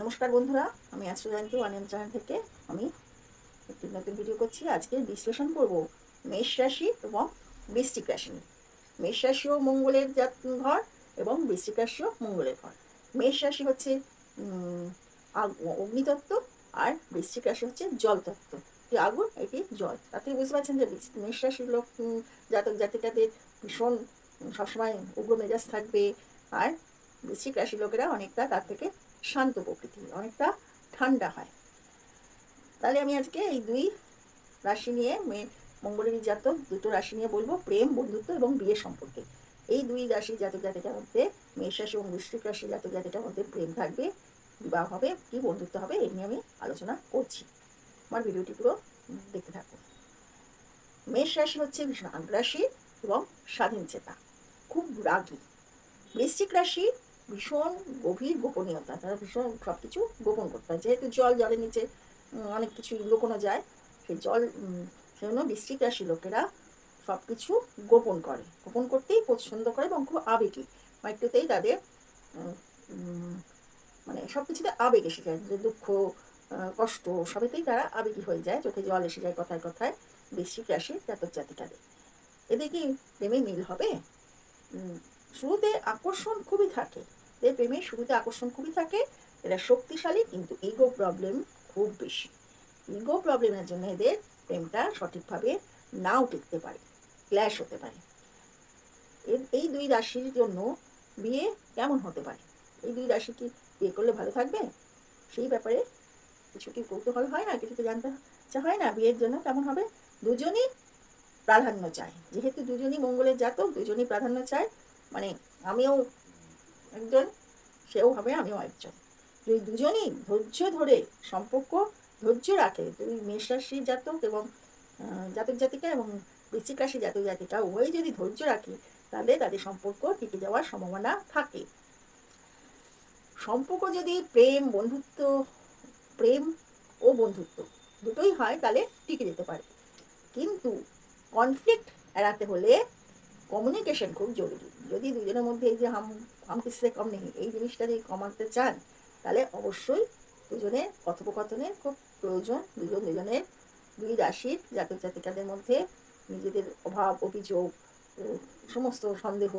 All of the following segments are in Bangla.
নমস্কার বন্ধুরা, আমি আশ্রয় জয়ন্তী ওয়ান চ্যানেল থেকে আমি একটি নতুন ভিডিও করছি। আজকে বিশ্লেষণ করব মেষ রাশি এবং বৃশ্চিক রাশি নিয়ে। মেষ রাশিও মঙ্গলের জাত ঘর এবং বৃশ্চিক রাশিও মঙ্গলের ঘর। মেষ রাশি হচ্ছে অগ্নিতত্ত্ব আর বৃশ্চিক রাশি হচ্ছে জলতত্ত্ব। এটি আগুন, এটি জল। তাতে বুঝতে পারছেন যে মেষ রাশির লোক জাতক জাতিকাদের ভীষণ সবসময় উগ্র মেজাজ থাকবে। আর বৃশ্চিক রাশির লোকেরা অনেকটা তার থেকে শান্ত প্রকৃতি, অনেকটা ঠান্ডা হয়। তাহলে আমি আজকে এই দুই রাশি নিয়ে মে- মঙ্গলের জাতক দুটো রাশি নিয়ে বলব, প্রেম, বন্ধুত্ব এবং বিয়ে সম্পর্কে। এই দুই রাশি জাতক জাতিকার মধ্যে মেষ রাশি এবং বৃশ্চিক রাশি জাতক জাতিকার মধ্যে প্রেম থাকবে, বিবাহ হবে কি বন্ধুত্ব হবে এই নিয়ে আমি আলোচনা করছি। আমার ভিডিওটি পুরো দেখতে থাকুন। মেষ রাশি হচ্ছে ভীষণ আগ্রাসী এবং স্বাধীন চেতা, খুব রাগী। বৃশ্চিক রাশি ভীষণ গভীর গোপনীয়তা, তারা ভীষণ সব কিছু গোপন করতে হয় যেহেতু জল জলের নিচে অনেক কিছু লুকোনো যায়, সেই জল সেজন্য বৃশ্চিক রাশি লোকেরা সব কিছু গোপন করে। গোপন করতেই পছন্দ করে এবং খুব আবেগী। একটুতেই তাদের মানে সব কিছুতে আবেগ এসে যায়, যে দুঃখ কষ্ট, সবেতেই তারা আবেগী হয়ে যায়। চোখে জল এসে যায় কথায় কথায় রাশির জাতক জাতিকাদের। এদের কি প্রেমে মিল হবে? শুরুতে আকর্ষণ খুবই থাকে। এদের প্রেমের শুরুতে আকর্ষণ খুবই থাকে। এরা শক্তিশালী, কিন্তু ইগো প্রবলেম খুব বেশি। ইগো প্রবলেমের জন্য এদের প্রেমটা সঠিকভাবে নাও টিকতে পারে ক্ল্যাশ হতে পারে। এই দুই রাশির জন্য বিয়ে কেমন হতে পারে? এই দুই রাশি কি বিয়ে করলে ভালো থাকবে? সেই ব্যাপারে কিছু কি কৌতূহল হয় না? কিছু কি জানতে হয় না? বিয়ের জন্য কেমন হবে? দুজনই প্রাধান্য চায়। যেহেতু দুজনই মঙ্গলের জাতক, দুজনই প্রাধান্য চায়। মানে আমিও একজন, সেও হবে আমিও একজন। যদি দুজনই ধৈর্য ধরে সম্পর্ক ধৈর্য রাখে দুই মেষ রাশির জাতক এবং জাতক জাতিকা এবং বৃশ্চিক রাশি জাতক জাতিকা উভয়ই যদি ধৈর্য রাখে, তাহলে তাদের সম্পর্ক টিকে যাওয়ার সম্ভাবনা থাকে। সম্পর্ক যদি প্রেম, বন্ধুত্ব, প্রেম ও বন্ধুত্ব দুটোই হয়, তাহলে টিকে যেতে পারে। কিন্তু কনফ্লিক্ট এড়াতে হলে কমিউনিকেশন খুব জরুরি। যদি দুজনের মধ্যে এই যে হাম হাম কিসে কম নেই, এই জিনিসটা যদি কমাতে চান, তাহলে অবশ্যই দুজনের কথোপকথনের খুব প্রয়োজন দুজন দুজনের দুই রাশির জাতক জাতিকাদের মধ্যে নিজেদের অভাব, অভিযোগ সমস্ত সন্দেহ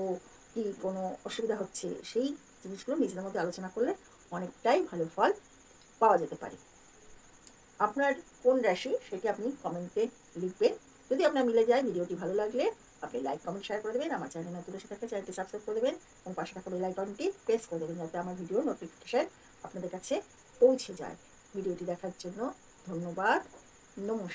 কি কোনো অসুবিধা হচ্ছে, সেই জিনিসগুলো নিজেদের মধ্যে আলোচনা করলে অনেকটাই ভালো ফল পাওয়া যেতে পারে। আপনার কোন রাশি সেটি আপনি কমেন্টে লিখবেন। যদি আপনার মিলে যায়, ভিডিওটি ভালো লাগলে আপনি লাইক কমেন্ট শেয়ার করে দেবেন, আমার চ্যানেল নতুন এসে থাকলে চ্যানেলটি সাবস্ক্রাইব করে দেবেন এবং পাশে থাকা বেল আইকনটি প্রেস করে দেবেন যাতে আমার ভিডিও নোটিফিকেশান আপনাদের কাছে পৌঁছে যায়। ভিডিওটি দেখার জন্য ধন্যবাদ। নমস্কার।